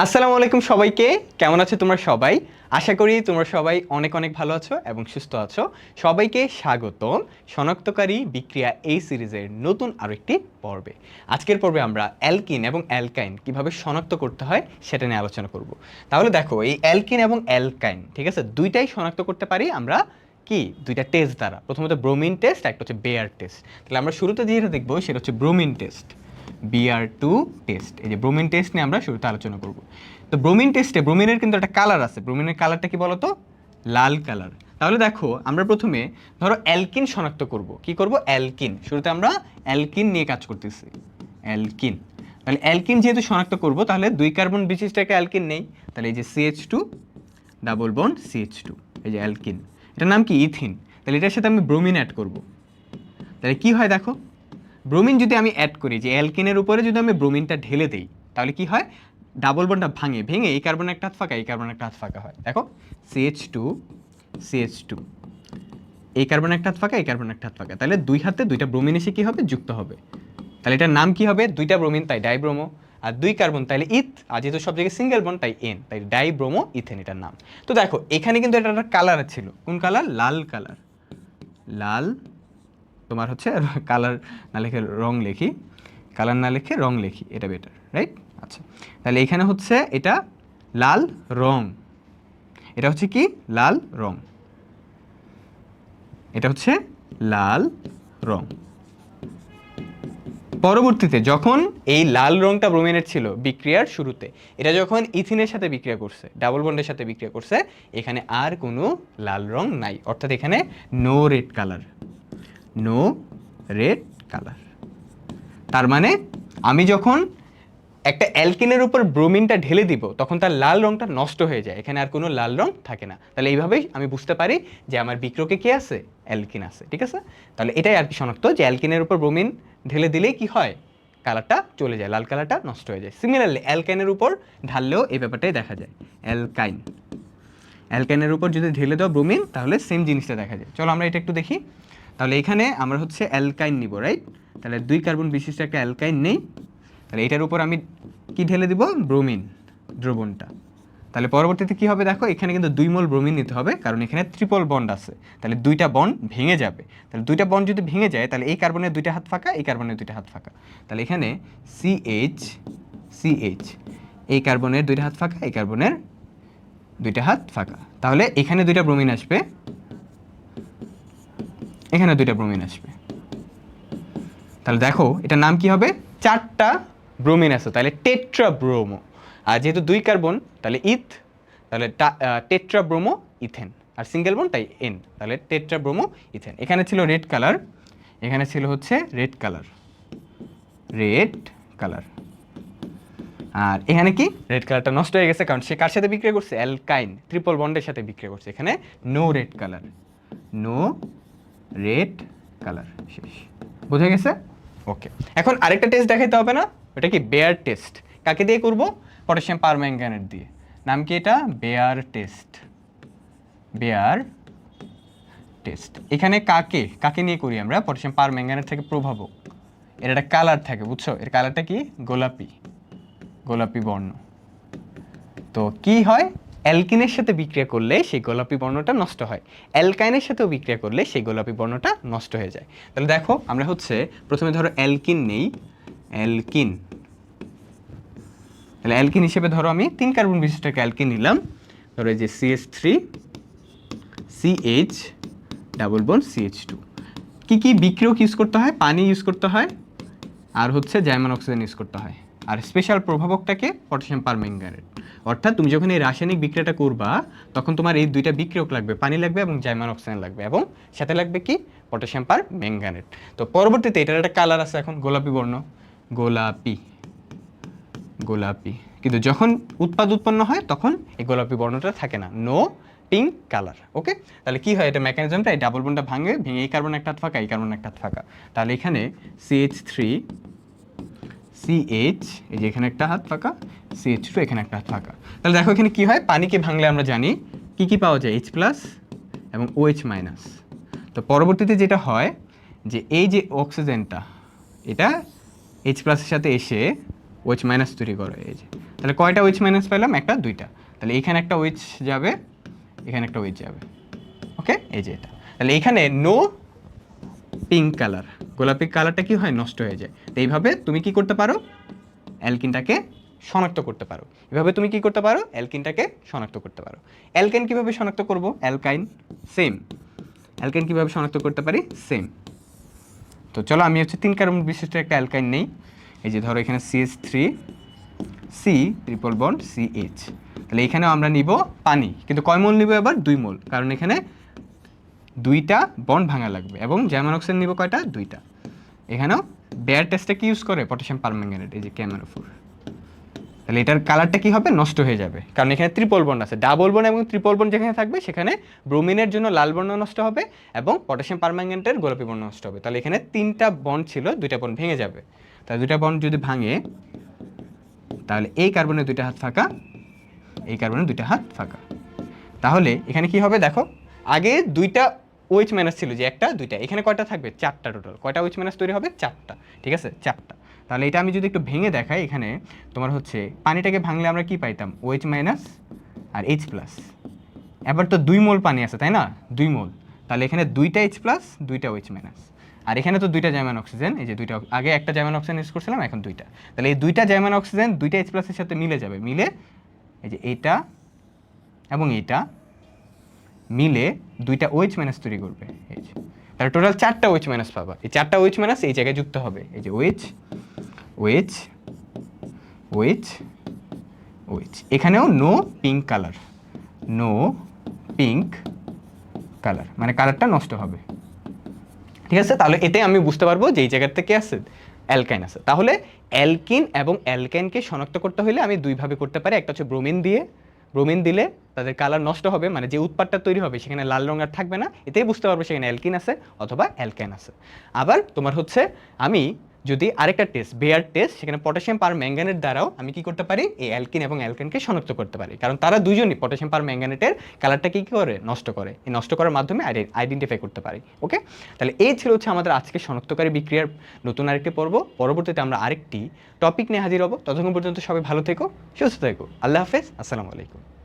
আসসালামু আলাইকুম সবাইকে। কেমন আছো তোমরা সবাই? আশা করি তোমরা সবাই অনেক অনেক ভালো আছো এবং সুস্থ আছো। সবাইকে স্বাগতম শনাক্তকারী বিক্রিয়া এই সিরিজের নতুন আরও একটি পর্বে। আজকের পর্বে আমরা অ্যালকিন এবং অ্যালকাইন কীভাবে শনাক্ত করতে হয় সেটা নিয়ে আলোচনা করব। তাহলে দেখো, এই অ্যালকিন এবং অ্যালকাইন, ঠিক আছে? দুইটাই শনাক্ত করতে পারি আমরা কি? দুইটা টেস্ট দ্বারা। প্রথমত ব্রোমিন টেস্ট একটা হচ্ছে বেয়ার টেস্ট তাহলে আমরা শুরুতে যেটা দেখব সেটা হচ্ছে bromine test BR two test এই যে ব্রোমিন টেস্ট নিয়ে আমরা শুরুতে আলোচনা করব। তো ব্রোমিন টেস্টে ব্রোমিনের কিন্তু একটা কালার আছে। ব্রোমিনের কালারটা কি বলতো? লাল কালার তাহলে দেখো, আমরা প্রথমে ধরো অ্যালকিন শনাক্ত করব। কি করব? অ্যালকিন শুরুতে আমরা অ্যালকিন নিয়ে কাজ করতেছি। অ্যালকিন তাহলে অ্যালকিন যেহেতু শনাক্ত করব, তাহলে দুই কার্বন বিশিষ্ট একটা অ্যালকিন নেই। তাহলে এই যে CH two double bond CH two এই যে অ্যালকিন এটার নাম কি? ইথিন তাহলে এটার সাথে আমি ব্রোমিন অ্যাড করব। তাহলে কি হয় দেখো? ব্রোমিন যদি আমি অ্যাড করি, যে অ্যালকিনের উপরে যদি আমি ব্রোমিনটা ঢেলে দিই, তাহলে কি হয়? ডাবল বন্ডটা ভাঙে, ভেঙে এই কার্বন একটা হাত ফাঁকা, এই কার্বন একটা হাত ফাঁকা হয়। দেখো সিএইচ টু সিএইচ টু এই কার্বন একটা হাত ফাঁকা, এই কার্বন একটা হাত ফাঁকা। তাহলে দুই হাতে দুইটা ব্রোমিন এসে কী হবে? যুক্ত হবে। তাহলে এটার নাম কি হবে? দুইটা ব্রোমিন তাই ডাইব্রোমো আর দুই কার্বন তাহলে ইথ আর যেহেতু সব জায়গায় সিঙ্গেল বন তাই এন তাই ডাইব্রোমো ইথেন এটার নাম। তো দেখো, এখানে কিন্তু এটা একটা কালার ছিল। কোন কালার লাল কালার লাল তোমার হচ্ছে কালার না লিখে রং লিখি কালার না লিখে রং লিখি, এটা বেটার রাইট আচ্ছা তাহলে এখানে হচ্ছে এটা লাল রং, এটা হচ্ছে কি? লাল রং, এটা হচ্ছে লাল রং। পরবর্তীতে যখন এই লাল রংটা ব্রোমিনের ছিল বিক্রিয়ার শুরুতে, এটা যখন ইথিনের সাথে বিক্রিয়া করছে ডাবল বন্ডের সাথে বিক্রিয়া করছে, এখানে আর কোনো লাল রং নাই, অর্থাৎ এখানে no red colour no red colour. তার মানে আমি যখন একটা অ্যালকিনের উপর ব্রোমিনটা ঢেলে দিব, তখন তার লাল রঙটা নষ্ট হয়ে যায়। এখানে আর কোনো লাল রং থাকে না। তাহলে এইভাবেই আমি বুঝতে পারি যে আমার বিক্রকে কে আছে? অ্যালকিন আছে, ঠিক আছে? তাহলে এটাই আর কি শনাক্ত যে অ্যালকিনের উপর ব্রোমিন ঢেলে দিলেই কি হয়? কালারটা চলে যায়, লাল কালারটা নষ্ট হয়ে যায়। সিমিলারলি অ্যালকাইনের উপর ঢাললেও এই ব্যাপারটাই দেখা যায়, অ্যালকাইন। অ্যালকাইনের উপর যদি ঢেলে দাও ব্রোমিন, তাহলে সেম জিনিসটা দেখা যায়। চলো আমরা এটা একটু দেখি। তাহলে এখানে আমরা হচ্ছে অ্যালকাইন নিব রাইট তাহলে দুই কার্বন বিশিষ্ট একটা অ্যালকাইন নেই। তাহলে এটার উপর আমি কি ঢেলে দিব? ব্রোমিন, দ্রবণটা। তাহলে পরবর্তীতে কি হবে দেখো, এখানে কিন্তু দুই মোল ব্রোমিন নিতে হবে, কারণ এখানে ট্রিপল বন্ড আছে। তাহলে দুইটা বন্ড ভেঙে যাবে। তাহলে দুইটা বন্ড যদি ভেঙে যায়, তাহলে এই কার্বনের দুইটা হাত ফাঁকা, এই কার্বনের দুইটা হাত ফাঁকা। তাহলে এখানে সিএইচ সিএইচ এই কার্বনের দুইটা হাত ফাঁকা, এই কার্বনের দুইটা হাত ফাঁকা। তাহলে এখানে দুইটা ব্রোমিন আসবে। এখানে দুইটা ব্রোমিন আসবে। তাহলে দেখো, এটার নাম কি হবে? চারটা ব্রোমিন আছে, তাহলে টেট্রা ব্রোমো আর যেহেতু দুই কার্বন, তাহলে ইথ, তাহলে টেট্রা ব্রোমো ইথেন। আর সিঙ্গেল বন, তাই এন। তাহলে টেট্রা ব্রোমো ইথেন। এখানে ছিল রেড কালার, এখানে ছিল হচ্ছে রেড কালার। Red colour. আর এখানে কি? রেড কালারটা নষ্ট হয়ে গেছে, কারণ সে কার সাথে বিক্রিয়া করছে? অ্যালকাইন। ট্রিপল বন্ডের সাথে বিক্রিয়া করছে। এখানে no red colour no red colour, শেষ। বোঝা গেছে? ওকে। এখন আরেকটা টেস্ট দেখাইতে হবে না? ওটা কি বেয়ার টেস্ট কাকে দিয়ে করব? পটাশিয়াম পারম্যাঙ্গানেট দিয়ে। নাম কি এটা? বেয়ার টেস্ট বেয়ার টেস্ট এখানে কাকে? কাকে নিয়ে করি আমরা? পটাশিয়াম পারম্যাঙ্গানেট থেকে প্রভাবক এর একটা কালার থাকে, বুঝছ? এর কালারটা কি? গোলাপি। গোলাপি বর্ণ। তো কি হয়? অ্যালকিনের সাথে বিক্রিয়া করলে সেই গোলাপি বর্ণটা নষ্ট হয়। অ্যালকাইনের সাথেও বিক্রিয়া করলে সেই গোলাপি বর্ণটা নষ্ট হয়ে যায়। তাহলে দেখো, আমরা হচ্ছে প্রথমে ধরো অ্যালকিন নেই। অ্যালকিন। তাহলে অ্যালকিন হিসেবে ধরো আমি তিন কার্বন বিশিষ্ট একটা অ্যালকিন নিলাম। ধরো এই যে CH three CH double bond CH two কী কী বিক্রিয়ক ইউজ করতে হয়? পানি ইউজ করতে হয়। আর হচ্ছে জাইমান অক্সিজেন ইউজ করতে হয়। আর স্পেশাল প্রভাবকটাকে পটাশিয়াম পারম্যাঙ্গানেট অর্থাৎ তুমি যখন এই রাসায়নিক বিক্রিয়াটা করবা, তখন তোমার এই দুইটা বিক্রিয়ক লাগবে, পানি লাগবে এবং জাইমান অক্সিজেন লাগবে এবং সাথে লাগবে কি? পটাশিয়াম পার ম্যাঙ্গানেট তো পরবর্তীতে এটার একটা কালার আছে এখন, গোলাপি বর্ণ। গোলাপি। গোলাপি। কিন্তু যখন উৎপাদ উৎপন্ন হয়, তখন এই গোলাপি বর্ণটা থাকে না। নো পিঙ্ক কালার ওকে তাহলে কি হয়, এটা মেকানিজমটা এই ডাবল বনটা ভাঙে, ভেঙে এই কার্বন একটা ফাঁকা, এই কার্বন একটা ফাঁকা। তাহলে এখানে সিএইচ থ্রি সিএইচ এই যে এখানে একটা হাত ফাঁকা সিএইচ টু এখানে একটা হাত ফাঁকা। তাহলে দেখো এখানে কী হয়? পানিকে ভাঙলে আমরা জানি কি কি পাওয়া যায়? এইচ প্লাস এবং ওএইচ মাইনাস তো পরবর্তীতে যেটা হয়, যে এই যে অক্সিজেনটা এটা এইচ প্লাসের সাথে এসে ওএইচ মাইনাস তৈরি করে, এই যে। তাহলে কয়টা ওইচ মাইনাস পেলাম? একটা, দুইটা। তাহলে এখানে একটা ওইচ যাবে, এখানে একটা ওইচ যাবে। ওকে এই যে এটা। তাহলে এখানে নো পিঙ্ক কালার গোলাপি কালারটা কি হয়? নষ্ট হয়ে যায়। তো এইভাবে তুমি কি করতে পারো? অ্যালকিনটাকে শনাক্ত করতে পারো। এভাবে তুমি কি করতে পারো? অ্যালকিনটাকে শনাক্ত করতে পারো। অ্যালকেন কীভাবে শনাক্ত করব? অ্যালকাইন, সেম। অ্যালকেন কীভাবে শনাক্ত করতে পারি? সেম। তো চলো, আমি হচ্ছে তিন কার্বন বিশিষ্ট একটা অ্যালকাইন নেই। এই যে ধরো এখানে CH three C triple bond C H তাহলে এখানেও আমরা নিব পানি। কিন্তু কয় মোল নিব এবার? দুই মোল। কারণ এখানে দুইটা বন্ড ভাঙা লাগবে এবং জার্মান অক্সিজেন নিব কয়টা? দুইটা। এখানেও বেয়ার টেস্টে কি ইউজ করে? পটাশিয়াম পারম্যাঙ্গানেট এই যে ক্যামেরোফোর তাহলে এটার কালারটা কি হবে? নষ্ট হয়ে যাবে। কারণ এখানে ত্রিপল বন্ড আছে। ডাবল বন্ড এবং ত্রিপল বন্ড যেখানে থাকবে, সেখানে ব্রোমিনের জন্য লাল বর্ণ নষ্ট হবে এবং পটাশিয়াম পারম্যাঙ্গানেটের গোলাপি বর্ণ নষ্ট হবে। তাহলে এখানে তিনটা বন্ড ছিল, দুইটা বন্ড ভেঙে যাবে। তাহলে দুইটা বন্ড যদি ভাঙে, তাহলে এই কার্বনের দুইটা হাত ফাঁকা, এই কার্বনের দুইটা হাত ফাঁকা। তাহলে এখানে কি হবে? দেখো, আগে দুইটা ওইচ মাইনাস ছিল যে একটা, দুইটা। এখানে কয়টা থাকবে? চারটা টোটাল কয়টা ওইচ মাইনাস তৈরি হবে? চারটা। ঠিক আছে? চারটা। তাহলে এটা আমি যদি একটু ভেঙে দেখাই এখানে, তোমার হচ্ছে পানিটাকে ভাঙলে আমরা কি পাইতাম? ওইচ মাইনাস আর এইচ প্লাস এবার তো দুই মোল পানি আছে, তাই না? দুই মোল। তাহলে এখানে দুইটা এইচ প্লাস দুইটা ওইচ মাইনাস আর এখানে তো দুইটা জার্মান অক্সিজেন এই যে দুইটা, আগে একটা জার্মান অক্সিজেন ইউজ করছিলাম, এখন দুইটা। তাহলে এই দুইটা জার্মান অক্সিজেন দুইটা এইচ প্লাসের সাথে মিলে যাবে। মিলে এই যে এইটা এবং এইটা মিলে দুইটা ওয়েচ মাইনাস তৈরি করবে। এইচ তাহলে টোটাল চারটা ওয়েচ মাইনাস পাবা। এই চারটা ওয়েচ মাইনাস এই জায়গায় যুক্ত হবে। এই যে ওয়েচ ওয়েচ ওয়েচ ওয়েচ এখানেও no pink colour no pink colour মানে কালারটা নষ্ট হবে। ঠিক আছে? তাহলে এতে আমি বুঝতে পারব যে এই জায়গার থেকে আছে অ্যালকাইন আছে। তাহলে অ্যালকিন এবং অ্যালকাইনকে শনাক্ত করতে হলে আমি দুইভাবে করতে পারি। একটা হচ্ছে ব্রোমিন দিয়ে ব্রোমিন দিলে তাদের কালার নষ্ট হবে মানে যে উৎপাদটা তৈরি হবে সেখানে লাল রঙের থাকবে না। এতেই বুঝতে পারবে সেখানে অ্যালকিন আছে অথবা অ্যালকেন আছে। আবার তোমার হচ্ছে আমি যদি আরেকটা টেস্ট বেয়ার টেস্ট সেখানে পটাশিয়াম পার ম্যাঙ্গানেট দ্বারাও আমি কি করতে পারি? এই অ্যালকিন এবং অ্যালকেনকে শনাক্ত করতে পারি। কারণ তারা দুজনই পটাশিয়াম পার ম্যাঙ্গানেটের কালারটা কি করে? নষ্ট করে। এই নষ্ট করার মাধ্যমে আইডেন্টিফাই করতে পারি। ওকে তাহলে এই ছিল হচ্ছে আমাদের আজকে শনাক্তকারী বিক্রিয়ার নতুন আরেকটি পর্ব। পরবর্তীতে আমরা আরেকটি টপিক নিয়ে হাজির হব। ততক্ষণ পর্যন্ত সবাই ভালো থেকো, সুস্থ থেকো। আল্লাহ হাফেজ। আসসালামু আলাইকুম।